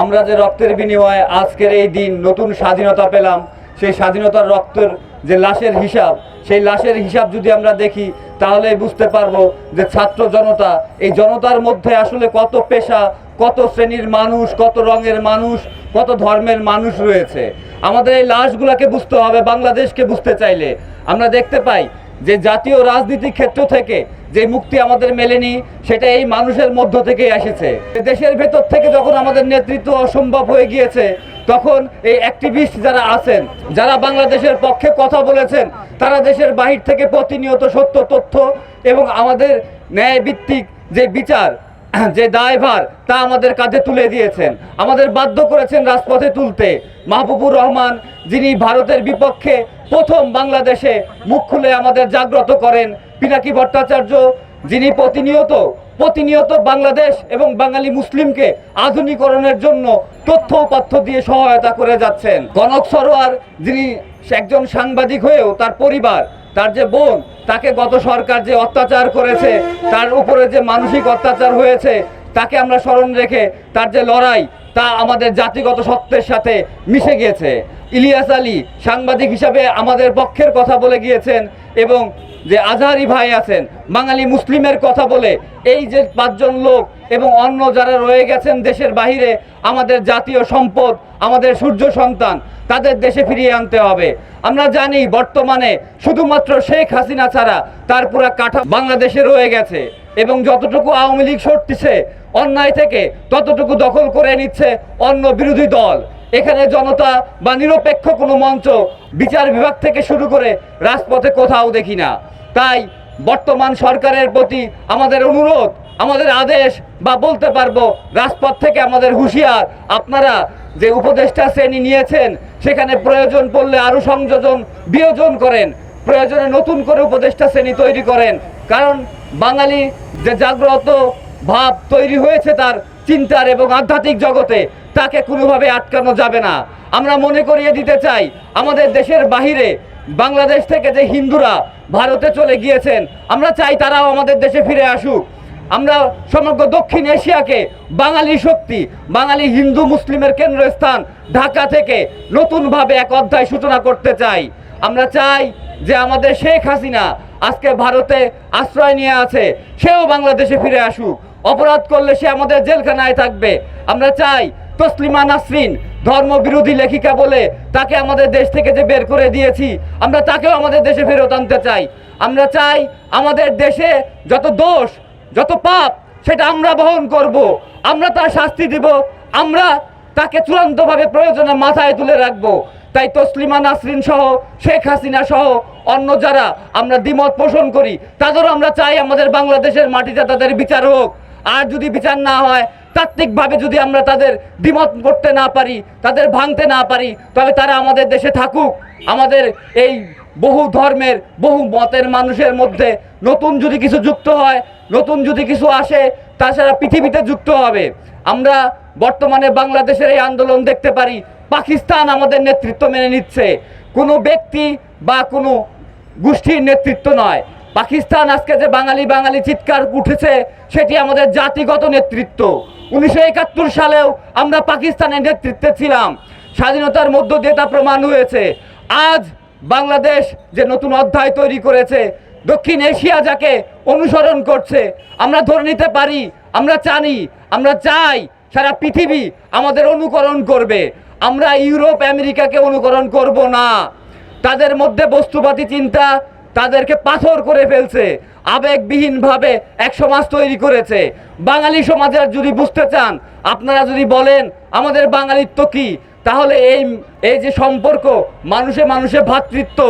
আমরা যে রক্তের বিনিময়ে আজকের এই দিন নতুন স্বাধীনতা পেলাম, সেই স্বাধীনতার রক্তের যে লাশের হিসাব, সেই লাশের হিসাব যদি আমরা দেখি, তাহলে বুঝতে পারব যে ছাত্র জনতা, এই জনতার মধ্যে আসলে কত পেশা, কত শ্রেণির মানুষ, কত রঙের মানুষ, কত ধর্মের মানুষ রয়েছে। আমাদের এই লাশগুলোকে বুঝতে হবে, বাংলাদেশকে বুঝতে চাইলে। আমরা দেখতে পাই যে জাতীয় রাজনীতি ক্ষেত্র থেকে যে মুক্তি আমাদের মেলেনি, সেটা এই মানুষের মধ্য থেকেই এসেছে। দেশের ভেতর থেকে যখন আমাদের নেতৃত্ব অসম্ভব হয়ে গিয়েছে, তখন এই অ্যাক্টিভিস্ট যারা আছেন, যারা বাংলাদেশের পক্ষে কথা বলেছেন, তারা দেশের বাহির থেকে প্রতিনিয়ত সত্য, তথ্য এবং আমাদের ন্যায় ভিত্তিক যে বিচার, যে দায়ভার, তা আমাদের কাঁধে তুলে দিয়েছেন। আমাদের বাধ্য করেছেন রাজপথে তুলতে। মাহবুবুর রহমান, যিনি ভারতের বিপক্ষে প্রথম বাংলাদেশে মুখ খুলে আমাদের জাগ্রত করেন পিনাকি ভট্টাচার্য, যিনি প্রতিনিয়ত প্রতিনিয়ত বাংলাদেশ এবং বাঙালি মুসলিমকে আধুনিকরণের জন্য তথ্য উপাত্য দিয়ে সহায়তা করে যাচ্ছেন। কনক সরোয়ার, যিনি একজন সাংবাদিক হয়েও তার পরিবার, তার যে বোন, তাকে গত সরকার যে অত্যাচার করেছে, তার উপরে যে মানসিক অত্যাচার হয়েছে তাকে আমরা স্মরণ রেখে তার যে লড়াই, তা আমাদের জাতিগত সত্যের সাথে মিশে গিয়েছে। ইলিয়াস আলী সাংবাদিক হিসাবে আমাদের পক্ষের কথা বলে গিয়েছেন এবং যে আজহারি ভাই আছেন, বাঙালি মুসলিমের কথা বলে, এই যে পাঁচজন লোক এবং অন্য যারা রয়ে গেছেন দেশের বাহিরে, আমাদের জাতীয় সম্পদ, আমাদের সূর্য সন্তান, তাদের দেশে ফিরিয়ে আনতে হবে। আমরা জানি বর্তমানে শুধুমাত্র শেখ হাসিনা ছাড়া তার পুরা কাঠা বাংলাদেশে রয়ে গেছে এবং যতটুকু আওয়ামী লীগ সরতেছে, অন্যায় থেকে ততটুকু দখল করে নিচ্ছে অন্য বিরোধী দল। এখানে জনতা বা নিরপেক্ষ কোনো মঞ্চ বিচার বিভাগ থেকে শুরু করে রাজপথে কোথাও দেখি না। তাই বর্তমান সরকারের প্রতি আমাদের অনুরোধ, আমাদের আদেশ বা বলতে পারব, রাজপথ থেকে আমাদের হুঁশিয়ার। আপনারা যে উপদেষ্টা শ্রেণি নিয়েছেন, সেখানে প্রয়োজন পড়লে আরও সংযোজন, বিয়োজন করেন। প্রয়োজনে নতুন করে উপদেষ্টা শ্রেণি তৈরি করেন। কারণ বাঙালি যে জাগ্রত ভাব তৈরি হয়েছে তার চিন্তার এবং আধ্যাত্মিক জগতে তাকে কোনোভাবে আটকানো যাবে না। আমরা মনে করিয়ে দিতে চাই, আমাদের দেশের বাহিরে বাংলাদেশ থেকে যে হিন্দুরা ভারতে চলে গিয়েছেন, আমরা চাই তারাও আমাদের দেশে ফিরে আসুক। আমরা সমগ্র দক্ষিণ এশিয়াকে বাঙালি শক্তি, বাঙালি হিন্দু মুসলিমের কেন্দ্রস্থান ঢাকা থেকে নতুনভাবে এক অধ্যায় সূচনা করতে চাই। আমরা চাই যে আমাদের শেখ হাসিনা আজকে ভারতে আশ্রয় নিয়ে আছে, সেও বাংলাদেশে ফিরে আসুক। অপরাধ করলে সে আমাদের জেলখানায় থাকবে। আমরা চাই তসলিমা নাসরিন, ধর্মবিরোধী লেখিকা বলে তাকে আমাদের দেশ থেকে যে বের করে দিয়েছি, আমরা তাকেও আমাদের দেশে ফেরত আনতে চাই। আমরা চাই আমাদের দেশে যত দোষ, যত পাপ, সেটা আমরা বহন করব। আমরা তার শাস্তি দিব, আমরা তাকে চূড়ান্তভাবে প্রয়োজনে মাথায় তুলে রাখব। তাই তসলিমা নাসরিন সহ, শেখ হাসিনা সহ, অন্য যারা আমরা দ্বিমত পোষণ করি, তাদেরও আমরা চাই আমাদের বাংলাদেশের মাটিতে তাদের বিচার হোক। আর যদি বিচার না হয় তাত্ত্বিকভাবে যদি আমরা তাদের দ্বিমত করতে না পারি, তাদের ভাঙতে না পারি তবে তারা আমাদের দেশে থাকুক। আমাদের এই বহু ধর্মের, বহু মতের মানুষের মধ্যে নতুন যদি কিছু যুক্ত হয়, নতুন যদি কিছু আসে, তাছাড়া পৃথিবীতে যুক্ত হবে। আমরা বর্তমানে বাংলাদেশের এই আন্দোলন দেখতে পারি, পাকিস্তান আমাদের নেতৃত্ব মেনে নিচ্ছে। কোনো ব্যক্তি বা কোনো গোষ্ঠীর নেতৃত্ব নয়। পাকিস্তান আজকে যে বাঙালি বাঙালি চিৎকার উঠেছে, সেটি আমাদের জাতিগত নেতৃত্ব। উনিশশো একাত্তর সালেও আমরা পাকিস্তানের নেতৃত্বে ছিলাম। স্বাধীনতার মধ্য দিয়ে তা প্রমাণ হয়েছে। আজ বাংলাদেশ যে নতুন অধ্যায় তৈরি করেছে, দক্ষিণ এশিয়া যাকে অনুসরণ করছে, আমরা ধরে নিতে পারি, আমরা জানি, আমরা চাই সারা পৃথিবী আমাদের অনুকরণ করবে। আমরা ইউরোপ, আমেরিকাকে অনুকরণ করব না। তাদের মধ্যে বস্তুবাদী চিন্তা তাদেরকে পাথর করে ফেলছে। আবেগবিহীনভাবে এক সমাজ তৈরি করেছে। বাঙালি সমাজের যদি বুঝতে চান, আপনারা যদি বলেন, আমাদের বাঙালিত্ব কি? তাহলে এই এই যে সম্পর্ক, মানুষে মানুষে ভ্রাতৃত্ব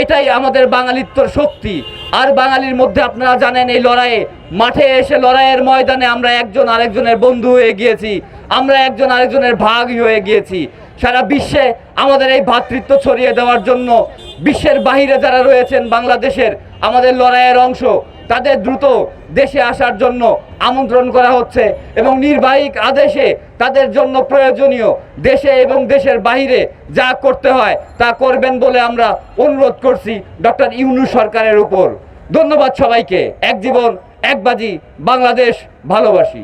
এটাই আমাদের বাঙালিত্বর শক্তি। আর বাঙালির মধ্যে আপনারা জানেন, এই লড়াইয়ে, মাঠে এসে লড়াইয়ের ময়দানে আমরা একজন আরেকজনের বন্ধু হয়ে গিয়েছি। আমরা একজন আরেকজনের ভাগ হয়ে গিয়েছি। সারা বিশ্বে আমাদের এই ভ্রাতৃত্ব ছড়িয়ে দেওয়ার জন্য বিশ্বের বাহিরে যারা রয়েছেন বাংলাদেশের আমাদের লড়াইয়ের অংশ, তাদের দ্রুত দেশে আসার জন্য আমন্ত্রণ করা হচ্ছে এবং নির্বাহিক আদেশে তাদের জন্য প্রয়োজনীয় দেশে এবং দেশের বাইরে যা করতে হয় তা করবেন বলে আমরা অনুরোধ করছি ডক্টর ইউনু সরকারের উপর। ধন্যবাদ সবাইকে। এক জীবন, এক বাজি, বাংলাদেশ ভালোবাসি।